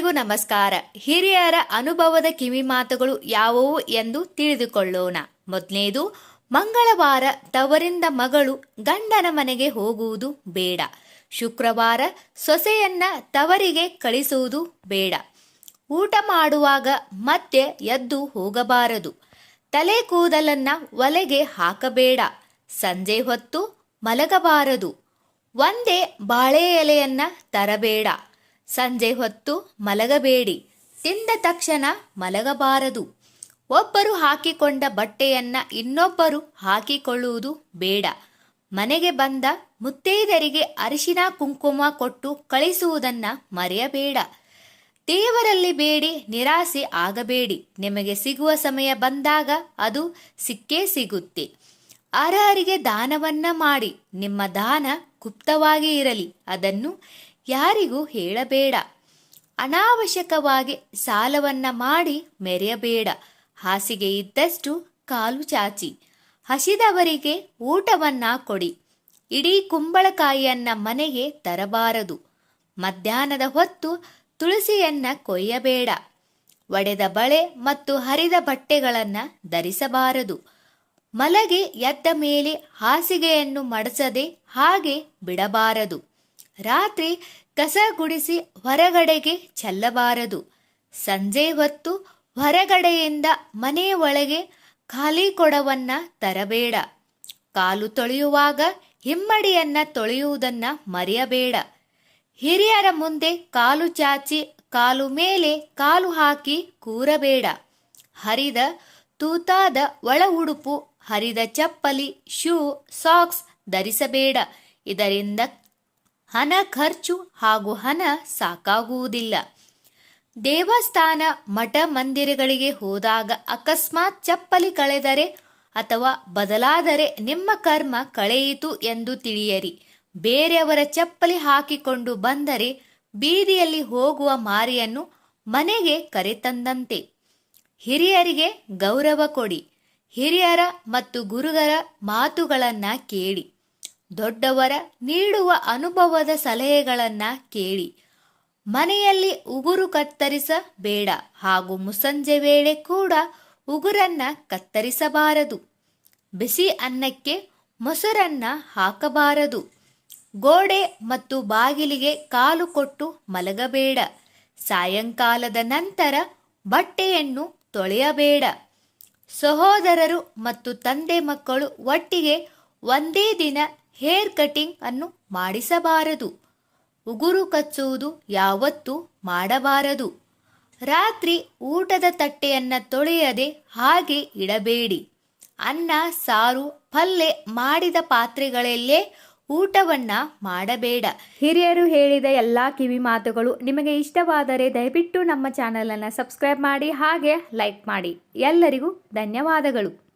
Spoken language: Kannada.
ಎಲ್ಲರಿಗೂ ನಮಸ್ಕಾರ. ಹಿರಿಯರ ಅನುಭವದ ಕಿವಿ ಮಾತುಗಳು ಯಾವುವು ಎಂದು ತಿಳಿದುಕೊಳ್ಳೋಣ. ಮೊದಲನೇದು, ಮಂಗಳವಾರ ತವರಿಂದ ಮಗಳು ಗಂಡನ ಮನೆಗೆ ಹೋಗುವುದು ಬೇಡ. ಶುಕ್ರವಾರ ಸೊಸೆಯನ್ನ ತವರಿಗೆ ಕಳಿಸುವುದು ಬೇಡ. ಊಟ ಮಾಡುವಾಗ ಮತ್ತೆ ಎದ್ದು ಹೋಗಬಾರದು. ತಲೆ ಕೂದಲನ್ನ ಒಲೆಗೆ ಹಾಕಬೇಡ. ಸಂಜೆ ಹೊತ್ತು ಮಲಗಬಾರದು. ಒಂದೇ ಬಾಳೆ ಎಲೆಯನ್ನ ತರಬೇಡ. ಸಂಜೆ ಹೊತ್ತು ಮಲಗಬೇಡಿ. ತಿಂದ ತಕ್ಷಣ ಮಲಗಬಾರದು. ಒಬ್ಬರು ಹಾಕಿಕೊಂಡ ಬಟ್ಟೆಯನ್ನ ಇನ್ನೊಬ್ಬರು ಹಾಕಿಕೊಳ್ಳುವುದು ಬೇಡ. ಮನೆಗೆ ಬಂದ ಮುತ್ತೈದರಿಗೆ ಅರಿಶಿನ, ಕುಂಕುಮ ಕೊಟ್ಟು ಕಳಿಸುವುದನ್ನ ಮರೆಯಬೇಡ. ದೇವರಲ್ಲಿ ಬೇಡಿ, ನಿರಾಸೆ ಆಗಬೇಡಿ. ನಿಮಗೆ ಸಿಗುವ ಸಮಯ ಬಂದಾಗ ಅದು ಸಿಕ್ಕೇ ಸಿಗುತ್ತೆ. ಅರ್ಹರಿಗೆ ದಾನವನ್ನ ಮಾಡಿ. ನಿಮ್ಮ ದಾನ ಗುಪ್ತವಾಗಿ ಇರಲಿ. ಅದನ್ನು ಯಾರಿಗೂ ಹೇಳಬೇಡ. ಅನಾವಶ್ಯಕವಾಗಿ ಸಾಲವನ್ನ ಮಾಡಿ ಮೆರೆಯಬೇಡ. ಹಾಸಿಗೆ ಇದ್ದಷ್ಟು ಕಾಲು ಚಾಚಿ. ಹಸಿದವರಿಗೆ ಊಟವನ್ನ ಕೊಡಿ. ಇಡೀ ಕುಂಬಳಕಾಯಿಯನ್ನ ಮನೆಗೆ ತರಬಾರದು. ಮಧ್ಯಾಹ್ನದ ಹೊತ್ತು ತುಳಸಿಯನ್ನ ಕೊಯ್ಯಬೇಡ. ಒಡೆದ ಬಳೆ ಮತ್ತು ಹರಿದ ಬಟ್ಟೆಗಳನ್ನ ಧರಿಸಬಾರದು. ಮಲಗೆ ಎದ್ದ ಮೇಲೆ ಹಾಸಿಗೆಯನ್ನು ಮಡಸದೆ ಹಾಗೆ ಬಿಡಬಾರದು. ರಾತ್ರಿ ಕಸ ಗುಡಿಸಿ ಹೊರಗಡೆಗೆ ಚೆಲ್ಲಬಾರದು. ಸಂಜೆ ಹೊತ್ತು ಹೊರಗಡೆಯಿಂದ ಮನೆ ಒಳಗೆ ಖಾಲಿ ಕೊಡವನ್ನ ತರಬೇಡ. ಕಾಲು ತೊಳೆಯುವಾಗ ಹಿಮ್ಮಡಿಯನ್ನ ತೊಳೆಯುವುದನ್ನ ಮರೆಯಬೇಡ. ಹಿರಿಯರ ಮುಂದೆ ಕಾಲು ಚಾಚಿ ಕಾಲು ಮೇಲೆ ಕಾಲು ಹಾಕಿ ಕೂರಬೇಡ. ಹರಿದ ತೂತಾದ ಒಳ ಉಡುಪು, ಹರಿದ ಚಪ್ಪಲಿ, ಶೂ, ಸಾಕ್ಸ್ ಧರಿಸಬೇಡ. ಇದರಿಂದ ಹಣ ಖರ್ಚು ಹಾಗೂ ಹಣ ಸಾಕಾಗುವುದಿಲ್ಲ. ದೇವಸ್ಥಾನ ಮಠ ಮಂದಿರಗಳಿಗೆ ಹೋದಾಗ ಅಕಸ್ಮಾತ್ ಚಪ್ಪಲಿ ಕಳೆದರೆ ಅಥವಾ ಬದಲಾದರೆ ನಿಮ್ಮ ಕರ್ಮ ಕಳೆಯಿತು ಎಂದು ತಿಳಿಯರಿ. ಬೇರೆಯವರ ಚಪ್ಪಲಿ ಹಾಕಿಕೊಂಡು ಬಂದರೆ ಬೀದಿಯಲ್ಲಿ ಹೋಗುವ ಮಾರಿಯನ್ನು ಮನೆಗೆ ಕರೆತಂದಂತೆ. ಹಿರಿಯರಿಗೆ ಗೌರವ ಕೊಡಿ. ಹಿರಿಯರ ಮತ್ತು ಗುರುಗರ ಮಾತುಗಳನ್ನು ಕೇಳಿ. ದೊಡ್ಡವರ ನೀಡುವ ಅನುಭವದ ಸಲಹೆಗಳನ್ನು ಕೇಳಿ. ಮನೆಯಲ್ಲಿ ಉಗುರು ಕತ್ತರಿಸಬೇಡ ಹಾಗೂ ಮುಸಂಜೆ ವೇಳೆ ಕೂಡ ಉಗುರನ್ನ ಕತ್ತರಿಸಬಾರದು. ಬಿಸಿ ಅನ್ನಕ್ಕೆ ಮೊಸರನ್ನ ಹಾಕಬಾರದು. ಗೋಡೆ ಮತ್ತು ಬಾಗಿಲಿಗೆ ಕಾಲು ಕೊಟ್ಟು ಮಲಗಬೇಡ. ಸಾಯಂಕಾಲದ ನಂತರ ಬಟ್ಟೆಯನ್ನು ತೊಳೆಯಬೇಡ. ಸಹೋದರರು ಮತ್ತು ತಂದೆ ಮಕ್ಕಳು ಒಟ್ಟಿಗೆ ಒಂದೇ ದಿನ ಹೇರ್ ಕಟಿಂಗ್ ಅನ್ನು ಮಾಡಿಸಬಾರದು. ಉಗುರು ಕಚ್ಚುವುದು ಯಾವತ್ತೂ ಮಾಡಬಾರದು. ರಾತ್ರಿ ಊಟದ ತಟ್ಟೆಯನ್ನು ತೊಳೆಯದೆ ಹಾಗೆ ಇಡಬೇಡಿ. ಅನ್ನ, ಸಾರು, ಪಲ್ಲೆ ಮಾಡಿದ ಪಾತ್ರೆಗಳಲ್ಲೇ ಊಟವನ್ನ ಮಾಡಬೇಡ. ಹಿರಿಯರು ಹೇಳಿದ ಎಲ್ಲ ಕಿವಿ ಮಾತುಗಳು ನಿಮಗೆ ಇಷ್ಟವಾದರೆ ದಯವಿಟ್ಟು ನಮ್ಮ ಚಾನಲನ್ನು ಸಬ್ಸ್ಕ್ರೈಬ್ ಮಾಡಿ ಹಾಗೆ ಲೈಕ್ ಮಾಡಿ. ಎಲ್ಲರಿಗೂ ಧನ್ಯವಾದಗಳು.